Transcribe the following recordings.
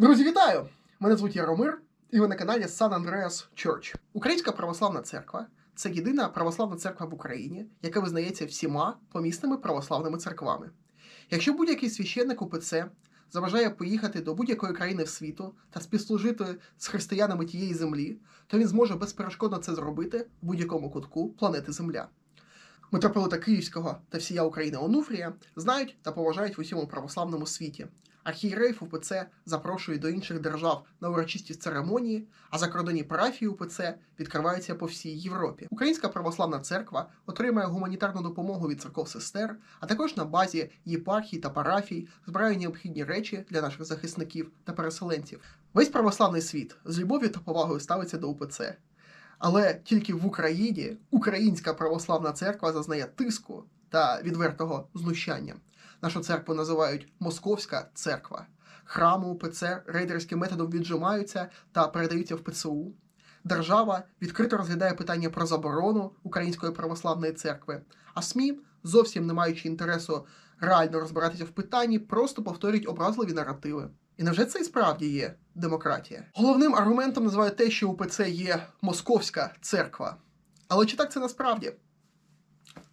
Друзі, вітаю! Мене звуть Яромир, і ви на каналі San Andreas Church. Українська православна церква це єдина православна церква в Україні, яка визнається всіма помісними православними церквами. Якщо будь-який священник УПЦ заважає поїхати до будь-якої країни світу та співслужити з християнами тієї землі, то він зможе безперешкодно це зробити в будь-якому кутку планети Земля. Митрополита Київського та всія України Онуфрія знають та поважають в усьому православному світі. Архієреїв УПЦ запрошують до інших держав на урочисті церемонії, а закордонні парафії УПЦ відкриваються по всій Європі. Українська православна церква отримує гуманітарну допомогу від церков сестер, а також на базі єпархій та парафій збирає необхідні речі для наших захисників та переселенців. Весь православний світ з любов'ю та повагою ставиться до УПЦ. Але тільки в Україні Українська православна церква зазнає тиску та відвертого знущання. Нашу церкву називають Московська церква. Храми УПЦ рейдерським методом віджимаються та передаються в ПЦУ. Держава відкрито розглядає питання про заборону Української православної церкви, а СМІ, зовсім не маючи інтересу реально розбиратися в питанні, просто повторюють образливі наративи. І невже це і справді є демократія? Головним аргументом називають те, що УПЦ є Московська церква. Але чи так це насправді?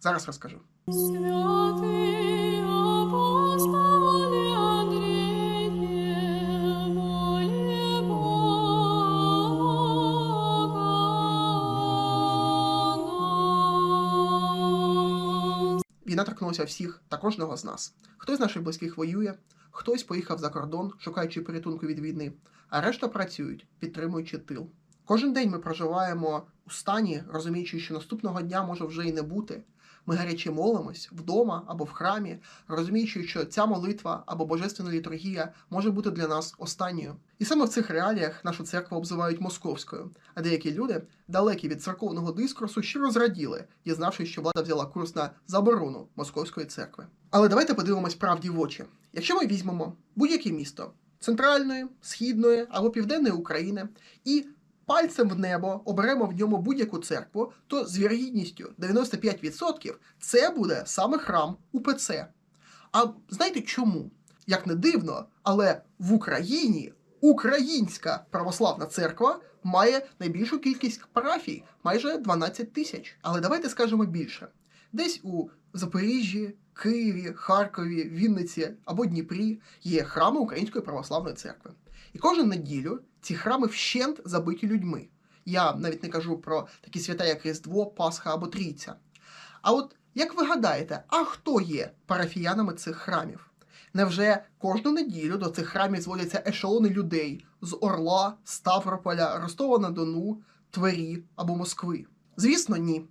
Зараз розкажу. Святий Війна торкнулася всіх та кожного з нас. Хтось з наших близьких воює, хтось поїхав за кордон, шукаючи порятунку від війни, а решта працюють, підтримуючи тил. Кожен день ми проживаємо у стані, розуміючи, що наступного дня може вже і не бути. Ми гаряче молимось вдома або в храмі, розуміючи, що ця молитва або божественна літургія може бути для нас останньою. І саме в цих реаліях нашу церкву обзивають московською, а деякі люди, далекі від церковного дискурсу, щиро зраділи, дізнавшись, що влада взяла курс на заборону московської церкви. Але давайте подивимось правді в очі. Якщо ми візьмемо будь-яке місто центральної, східної або південної України і пальцем в небо оберемо в ньому будь-яку церкву, то з вірогідністю 95% це буде саме храм УПЦ. А знаєте чому? Як не дивно, але в Україні Українська православна церква має найбільшу кількість парафій, майже 12 тисяч. Але давайте скажемо більше. Десь у Запоріжжі, Києві, Харкові, Вінниці або Дніпрі є храми Української православної церкви. І кожну неділю ці храми вщент забиті людьми. Я навіть не кажу про такі свята, як Різдво, Пасха або Трійця. А от як ви гадаєте, а хто є парафіянами цих храмів? Невже кожну неділю до цих храмів зводяться ешелони людей з Орла, Ставрополя, Ростова-на-Дону, Твері або Москви? Звісно, ні.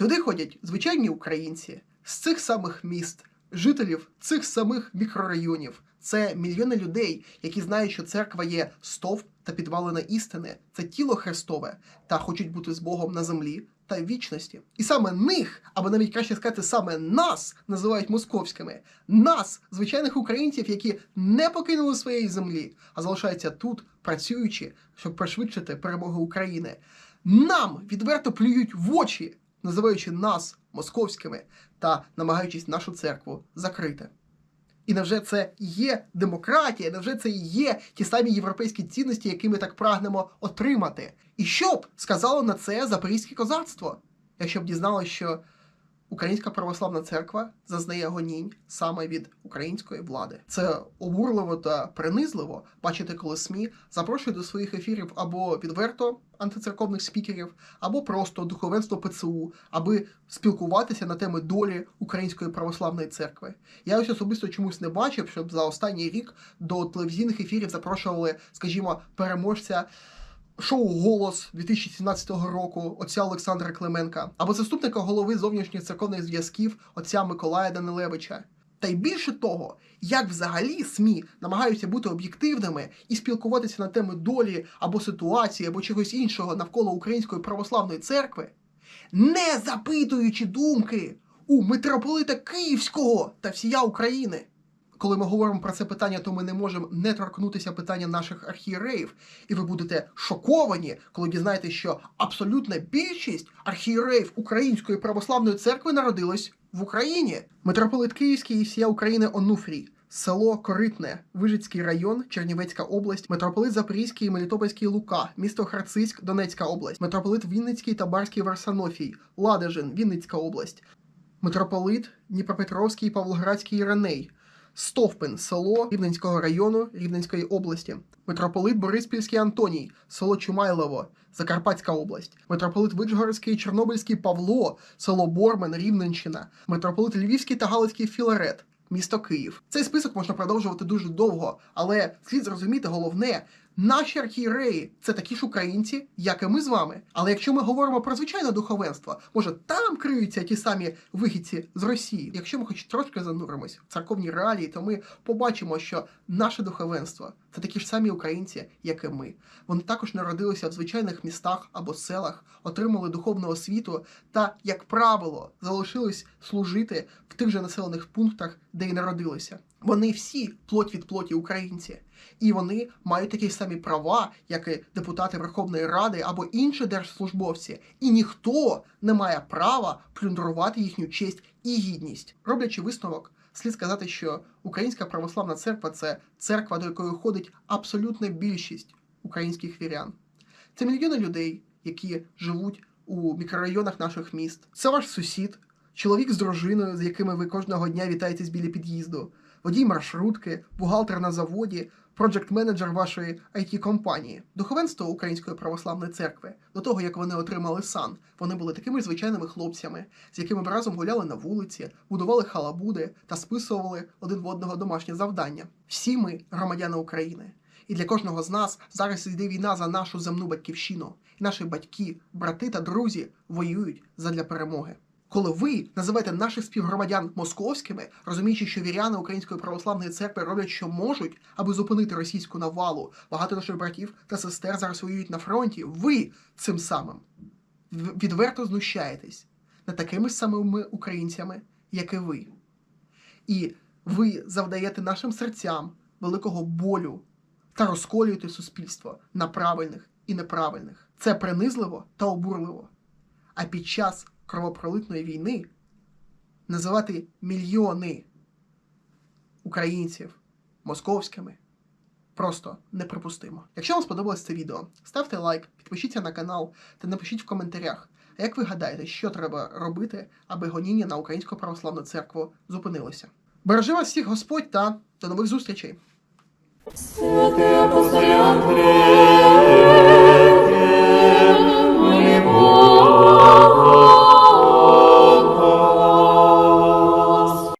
Туди ходять звичайні українці з цих самих міст, жителів цих самих мікрорайонів. Це мільйони людей, які знають, що церква є стовп та підвалина істини, це тіло Христове та хочуть бути з Богом на землі та в вічності. І саме них, або навіть краще сказати, саме нас називають московськими, нас, звичайних українців, які не покинули своєї землі, а залишаються тут, працюючи, щоб пришвидшити перемогу України. Нам відверто плюють в очі, називаючи нас московськими та намагаючись нашу церкву закрити. І невже це є демократія? Невже це є ті самі європейські цінності, які ми так прагнемо отримати? І що б сказало на це запорізьке козацтво, якщо б дізналося, що Українська православна церква зазнає гонінь саме від української влади? Це обурливо та принизливо бачити, коли СМІ запрошують до своїх ефірів або відверто антицерковних спікерів, або просто духовенство ПЦУ, аби спілкуватися на теми долі Української православної церкви. Я ось особисто чомусь не бачив, щоб за останній рік до телевізійних ефірів запрошували, скажімо, переможця. Шоу Голос 2017 року отця Олександра Клименка або заступника голови зовнішніх церковних зв'язків отця Миколая Данилевича. Та й більше того, як взагалі СМІ намагаються бути об'єктивними і спілкуватися на теми долі або ситуації, або чогось іншого навколо Української православної церкви, не запитуючи думки у митрополита Київського та всія України. Коли ми говоримо про це питання, то ми не можемо не торкнутися питання наших архієреїв. І ви будете шоковані, коли дізнаєтесь, що абсолютна більшість архієреїв Української православної церкви народилась в Україні. Митрополит Київський і всія України Онуфрій село Коритне, Вижицький район, Чернівецька область, митрополит Запорізький і Мелітопольський Лука, місто Харциськ, Донецька область, митрополит Вінницький та Барський Варсанофій, Ладежин, Вінницька область, митрополит Дніпропетровський Павлоградський Іриней, Стовпин, село Рівненського району Рівненської області, митрополит Бориспільський Антоній, село Чумайлово, Закарпатська область, митрополит Виджгородський Чорнобильський Павло, село Бормен, Рівненщина, митрополит Львівський та Галицький Філарет, місто Київ. Цей список можна продовжувати дуже довго, але слід зрозуміти головне. Наші архієреї це такі ж українці, як і ми з вами. Але якщо ми говоримо про звичайне духовенство, може там криються ті самі вихідці з Росії. Якщо ми хоч трошки зануримось в церковні реалії, то ми побачимо, що наше духовенство це такі ж самі українці, як і ми. Вони також народилися в звичайних містах або селах, отримали духовну освіту та, як правило, залишились служити в тих же населених пунктах, де й народилися. Вони всі плоть від плоті українці, і вони мають такі самі права, як і депутати Верховної Ради або інші держслужбовці, і ніхто не має права плюндрувати їхню честь і гідність. Роблячи висновок, слід сказати, що Українська православна церква це церква, до якої ходить абсолютна більшість українських вірян. Це мільйони людей, які живуть у мікрорайонах наших міст. Це ваш сусід, чоловік з дружиною, з якими ви кожного дня вітаєтесь біля під'їзду, водій маршрутки, бухгалтер на заводі, проджект-менеджер вашої it компанії Духовенство Української православної церкви до того, як вони отримали сан, вони були такими звичайними хлопцями, з якими ми разом гуляли на вулиці, будували халабуди та списували один в одного домашнє завдання. Всі ми громадяни України. І для кожного з нас зараз йде війна за нашу земну батьківщину. І наші батьки, брати та друзі воюють задля перемоги. Коли ви називаєте наших співгромадян московськими, розуміючи, що віряни Української православної церкви роблять, що можуть, аби зупинити російську навалу, багато наших братів та сестер зараз воюють на фронті. Ви цим самим відверто знущаєтесь над такими самими українцями, як і ви. І ви завдаєте нашим серцям великого болю та розколюєте суспільство на правильних і неправильних. Це принизливо та обурливо. А під час кровопролитної війни називати мільйони українців московськими просто неприпустимо. Якщо вам сподобалось це відео, ставте лайк, підпишіться на канал та напишіть в коментарях, як ви гадаєте, що треба робити, аби гоніння на Українську православну церкву зупинилося. Бережи вас всіх Господь та до нових зустрічей!